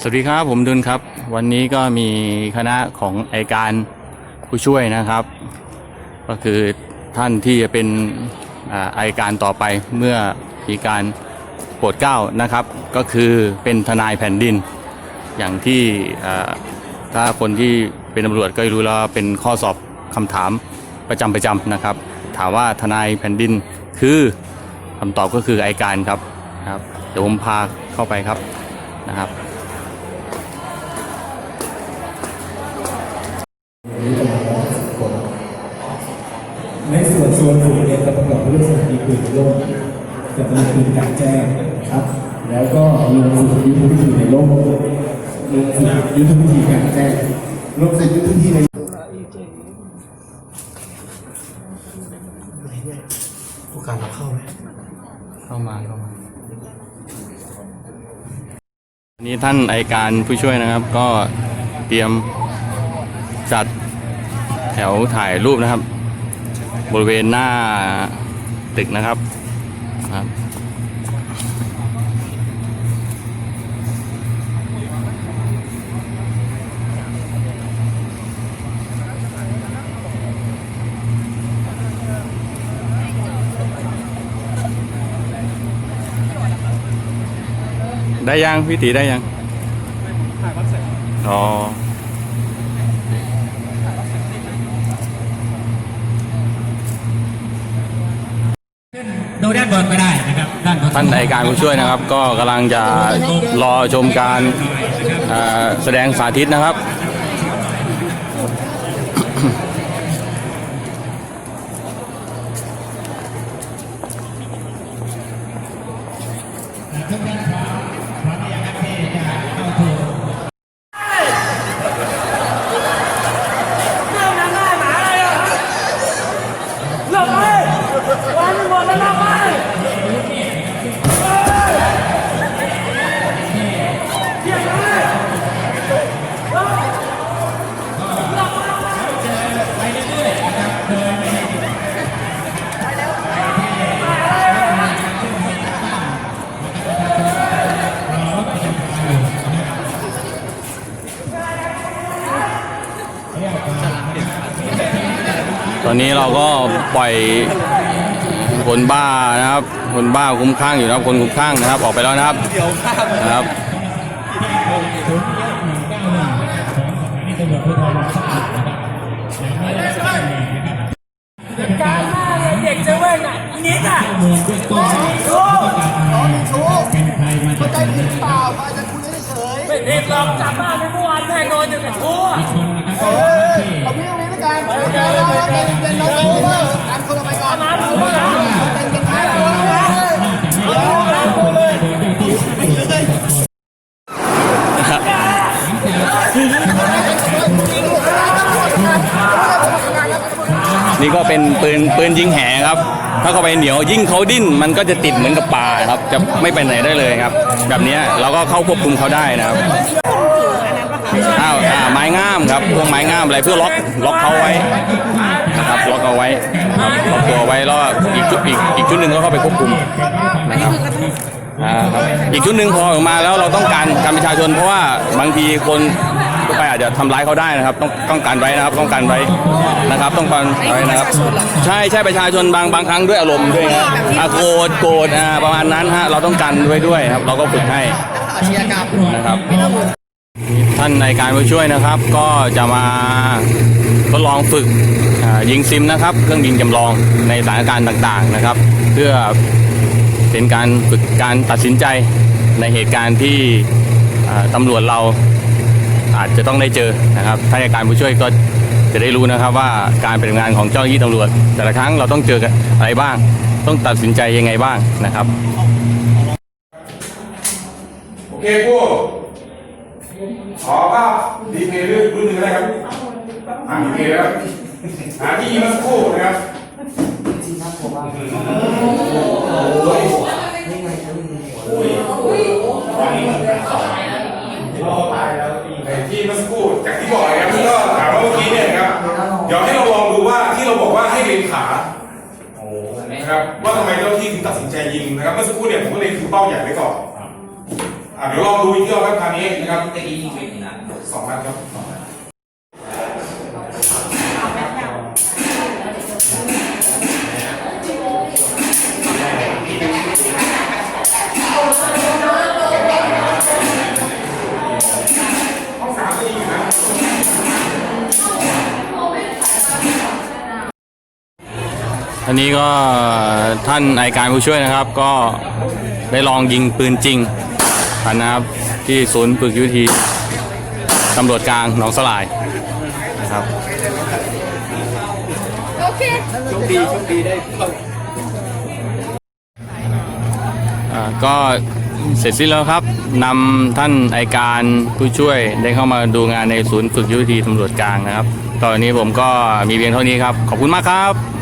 สวัสดีครับผมดุลครับ วันนี้ก็มีคณะของไอการผู้ช่วยนะครับ ก็คือท่านที่จะเป็นอ่าอัยการต่อไปเมื่อมีการโปรดเก้านะครับ ก็คือเป็นทนายแผ่นดิน อย่างที่ถ้าคนที่เป็นตำรวจก็รู้แล้วว่าเป็นข้อสอบคำถามประจำประจำนะครับ ถามว่าทนายแผ่นดินคือคำตอบก็คือไอการครับครับเดี๋ยวผมพาเข้าไปครับนะครับ ในส่วนส่วนฝึกเนี่ยจะประกอบด้วยสถานีปืนโลกจะมีปืนกลางแจ้งนะครับ แล้วก็ลงฝึกยุทธวิธีในโลกลงฝึกยุทธวิธีกลางแจ้งลงฝึกยุทธวิธีในผู้การรับเข้าไหมเข้ามาเข้ามาวันนี้ท่านไอการผู้ช่วยนะครับ ก็เตรียมจัดแถวถ่ายรูปนะครับ บริเวณหน้าตึกนะครับครับได้ยังพี่ตีได้ยังอ๋อ ดูด้านบนก็ได้นะครับด้านบนท่านอายการผู้ช่วยนะครับ ก็กำลังจะรอชมการเอ่อแสดงสาธิตนะครับหลบไอนนี้เราก็ปล่อยคนบ้านะครับ คนบ้าคุ้มข้างอยู่นะครับ คนคุ้มข้างนะครับ ออกไปแล้วนะครับนะครับการหน้าเลยเด็กเซเว่นอะอีนิดอะเมืองเบื้องต้เป็นใครมาจากไหนนะครับไม่เด็กหรอกจับบ้านไปเมื่อวานแม่นอนอยู่กับชั่วอีกคนนะครับก็เป็นที่มา นี่ก็เป็นปืนปืนยิงแหครับ ถ้าเข้าไปเหนียวยิ่งเขาดิ้นมันก็จะติดเหมือนกับปลาครับ จะไม่ไปไหนได้เลยครับ แบบนี้เราก็เข้าควบคุมเขาได้นะครับอ้าวอ่าไม้งามครับพวกไม้งามอะไรเพื่อล็อกล็อกเขาไว้นะครับล็อกเอาไว้ครับล็อกตัวไว้แล้วอีกชุดอีกอีกชุดหนึ่งก็เข้าไปควบคุมนะครับอ่าครับอีกชุดหนึ่งพอออกมาแล้วเราต้องการการประชาชนเพราะว่าบางทีคน ทั่วไปอาจจะทำร้ายเขาได้นะครับ ต้องต้องการไว้นะครับต้องการไว้นะครับ ต้องการไว้นะครับ ใช่ใช่ประชาชนบางบางครั้งด้วยอารมณ์ด้วยนะอะโกรธโกรธอ่าประมาณนั้นฮะเราต้องการไว้ด้วยครับ เราก็ฝึกให้นะครับ ท่านในายการผู้ช่วยนะครับ ก็จะมาทดลองฝึกอ่ายิงซิมนะครับ เครื่องยิงจำลองในสถานการณ์ต่างๆนะครับ เพื่อเป็นการฝึกการตัดสินใจในเหตุการณ์ที่อ่าตำรวจเรา อาจจะต้องได้เจอนะครับท่านในายการผู้ช่วยก็จะได้รู้นะครับว่าการปฏิบัติงานของเจ้าหน้าที่ตำรวจ แต่ละครั้งเราต้องเจอกับอะไรบ้าง ต้องตัดสินใจยังไงบ้างนะครับ โอเคกูขอภาพดีเพลย์เรื่องรุ่นหนึ่งนะครับอ่าดีเพลย์แล้วหาที่ยิงเมื่อสักครู่นะครับ ไอ้ที่เมื่อสักครู่จากที่บอกนะครับที่ก็ถามว่าเมื่อกี้เนี่ยนะครับเดี๋ยวให้เราลองดูว่าที่เราบอกว่าให้เล็งขานะครับว่าทำไมเจ้าที่ถึงตัดสินใจยิงนะครับเมื่อสักครู่เนี่ยผมก็เลยถือเป้าใหญ่ไว้ก่อนอะเดี๋ยวลองดูอีกเที่ยวครับคราวนี้นะครับสองนัดครับสองนัด อันนี้ก็ท่านนายการผู้ช่วยนะครับ ก็ได้ลองยิงปืนจริงกันนะครับที่ศูนย์ฝึกยุทธวิธีตำรวจกลางหนองสลายนะครับอ่าก็เสร็จสิ้นแล้วครับนำท่านไอการผู้ช่วยได้เข้ามาดูงานในศูนย์ฝึกยุทธวิธีตำรวจกลางนะครับตอนนี้ผมก็มีเพียงเท่านี้ครับ ขอบคุณมากครับ